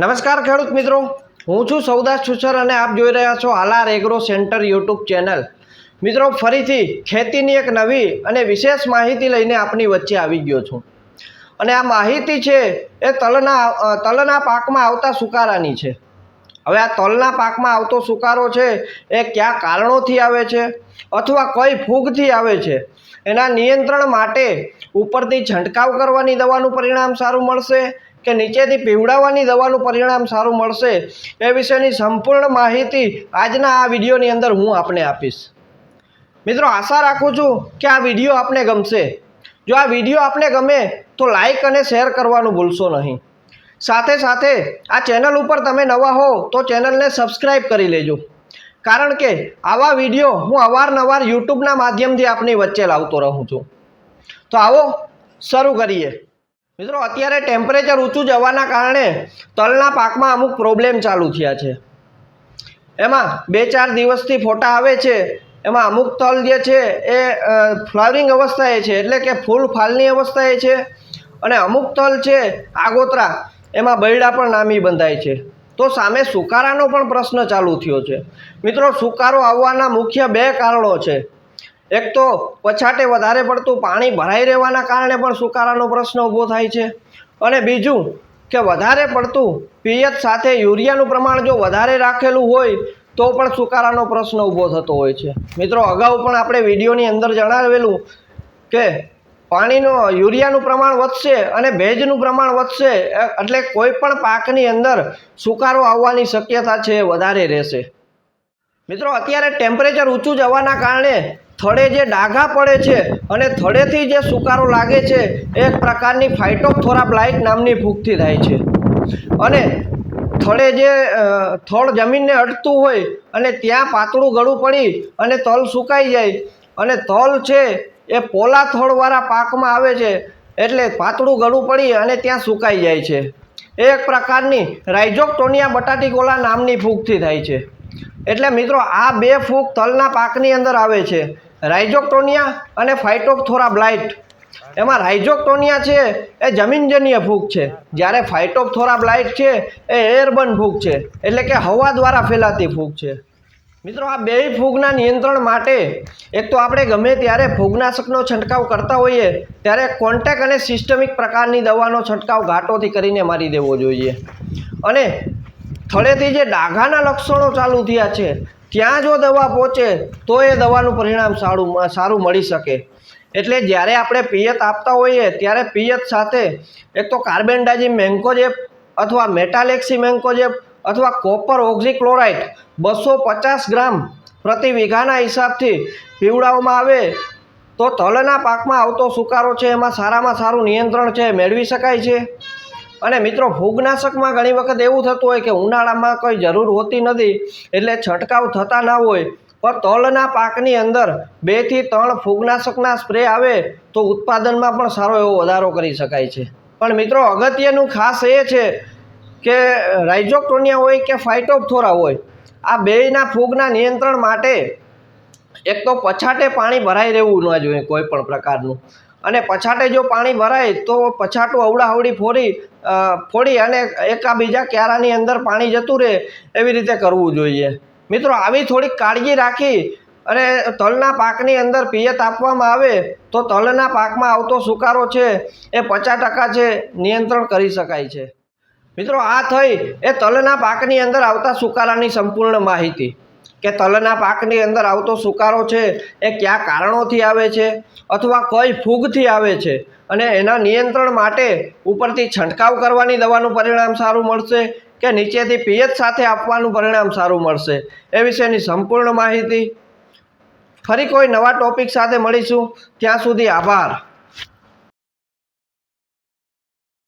નમસ્કાર ખેડૂત મિત્રો. હું છું સૌદાસ છુસર અને આપ જોઈ રહ્યા છો Alar agro centre YouTube channel. મિત્રો, ફરીથી ખેતીની એક નવી અને વિશેષ માહિતી લઈને આપની વચ્ચે આવી ગયો છું. અને આ માહિતી છે એ તલના તલના પાકમાં આવતા સુકારાની છે. હવે આ તલના પાકમાં આવતો સુકારો છે એ કયા કારણોથી આવે છે અથવા કઈ ફૂગથી આવે છે? એના નિયંત્રણ માટે ઉપરથી છંટકાવ કરવાની દવાનું પરિણામ સારું મળશે. કે નીચેથી પીવડાવવાની દવાનું પરિણામ સારું મળશે એ વિશેની સંપૂર્ણ માહિતી આજના આ વિડીયોની અંદર હું આપને આપીશ. મિત્રો, આશા રાખું છું કે આ વીડિયો આપને ગમશે. જો આ વીડિયો આપને ગમે તો લાઈક અને શેર કરવાનું ભૂલશો નહીં. સાથે સાથે આ ચેનલ ઉપર તમે નવા હો તો ચેનલને સબસ્ક્રાઈબ કરી લેજો. કારણ કે આવા વીડિયો હું અવારનવાર યુટ્યુબના માધ્યમથી આપની વચ્ચે લાવતો રહું છું. તો આવો, શરૂ કરીએ. મિત્રો, અત્યારે ટેમ્પરેચર ઊંચું જવાના કારણે તલના પાકમાં અમુક પ્રોબ્લેમ ચાલુ થયા છે. એમાં બે ચાર દિવસથી ફોટા આવે છે. એમાં અમુક તલ જે છે એ ફ્લાવરિંગ અવસ્થાએ છે, એટલે કે ફૂલ ફાલની અવસ્થાએ છે. અને અમુક તલ છે આગોતરા, એમાં બૈડા પણ નામી બંધાય છે. તો સામે સુકારાનો પણ પ્રશ્ન ચાલુ થયો છે. મિત્રો, સુકારો આવવાના મુખ્ય બે કારણો છે. એક તો પછાટે વધારે પડતું પાણી ભરાઈ રહેવાના કારણે પણ સુકારાનો પ્રશ્ન ઊભો થાય છે. અને બીજું કે વધારે પડતું પિયત સાથે યુરિયાનું પ્રમાણ જો વધારે રાખેલું હોય તો પણ સુકારાનો પ્રશ્ન ઊભો થતો હોય છે. મિત્રો, અગાઉ પણ આપણે વિડીયોની અંદર જણાવેલું કે પાણીનો, યુરિયાનું પ્રમાણ વધશે અને ભેજનું પ્રમાણ વધશે એટલે કોઈ પણ પાકની અંદર સુકારો આવવાની શક્યતા છે, વધારે રહેશે. મિત્રો, અત્યારે ટેમ્પરેચર ઊંચું જવાના કારણે થડે જે ડાઘા પડે છે અને થડેથી જે સુકારો લાગે છે, એક પ્રકારની ફાઇટોથોરાપ્લાઇટ નામની ફૂગથી થાય છે. અને થડે જે થડ જમીનને અડતું હોય અને ત્યાં પાતળું ગળું પડી અને તલ સુકાઈ જાય અને તલ છે એ પોલા થળવાળા પાકમાં આવે છે એટલે પાતળું ગળું પડી અને ત્યાં સુકાઈ જાય છે. એક પ્રકારની રાઇઝોક્ટોનિયા બટાટીગોલા નામની ફૂગથી થાય છે. એટલે મિત્રો આ બે ફૂગ તલના પાકની અંદર આવે છે. રાઇઝોક્ટોનિયા અને ફાઇટોપથોરા બ્લાઇટ. એમાં રાઇઝોક્ટોનિયા છે, એ જમીનજન્ય ફૂગ છે. જ્યારે ફાઇટોપથોરા બ્લાઇટ છે, એ એરબન ફૂગ છે. એટલે કે હવા દ્વારા ફેલાતી ફૂગ છે. મિત્રો, આ બેય ફૂગના નિયંત્રણ માટે એક તો આપણે ગમે ત્યારે ફૂગનાશકનો છંટકાવ કરતા હોઈએ, ત્યારે કોન્ટેક અને સિસ્ટમિક પ્રકારની દવાનો છંટકાવ ઘાટોથી કરીને મારી દેવો જોઈએ. અને થળેથી જે ડાઘાના લક્ષણો ચાલુ થયા છે ત્યાં જો દવા પહોંચે, તો એ દવાનું પરિણામ સારું સારું મળી શકે. એટલે જ્યારે આપણે પિયત આપતા હોઈએ, ત્યારે પિયત સાથે એક તો કાર્બેન્ડાજી મેન્કોજેપ અથવા મેટાલેક્સી મેન્કોજેપ અથવા કોપર ઓક્ઝીક્લોરાઇડ બસો પચાસ ગ્રામ પ્રતિ વીઘાના હિસાબથી પીવડાવવામાં આવે, તો તલના પાકમાં આવતો સુકારો છે, એમાં સારામાં સારું નિયંત્રણ છે, મેળવી શકાય છે. અને મિત્રો ફૂગનાશકમાં ઘણી વખત એવું થતું હોય કે ઉનાળામાં કોઈ જરૂર હોતી નથી, એટલે છંટકાવ થતા ના હોય. પણ તલના પાકની અંદર બેથી ત્રણ ફૂગનાશકના સ્પ્રે આવે તો ઉત્પાદનમાં પણ સારો એવો વધારો કરી શકાય છે. પણ મિત્રો, અગત્યનું ખાસ એ છે કે રાઇઝોક્ટોનિયા હોય કે ફાઇટોપથોરા હોય, આ બેયના ફૂગના નિયંત્રણ માટે એક તો પછાટે પાણી ભરાઈ રહેવું ન જોઈએ કોઈ પણ પ્રકારનું. અને પછાટે જો પાણી ભરાય તો પછાટું અવડાહવડી ફોડી ફોડી અને એકાબીજા ક્યારાની અંદર પાણી જતું રહે એવી રીતે કરવું જોઈએ. મિત્રો, આવી થોડીક કાળજી રાખી અને તલના પાકની અંદર પિયત આપવામાં આવે તો તલના પાકમાં આવતો સુકારો છે એ પચાસ ટકા છે, નિયંત્રણ કરી શકાય છે. મિત્રો, આ થઈ એ તલના પાકની અંદર આવતા સુકારાની સંપૂર્ણ માહિતી. કે તલના પાકની અંદર આવતો સુકારો છે એ કયા કારણોથી આવે છે અથવા કઈ ફૂગથી આવે છે અને એના નિયંત્રણ માટે ઉપરથી છંટકાવ કરવાની દવાનું પરિણામ સારું મળશે કે નીચેથી પિયત સાથે આપવાનું પરિણામ સારું મળશે એ વિશેની સંપૂર્ણ માહિતી ફરી કોઈ નવા ટોપિક સાથે મળીશું. ત્યાં સુધી આભાર.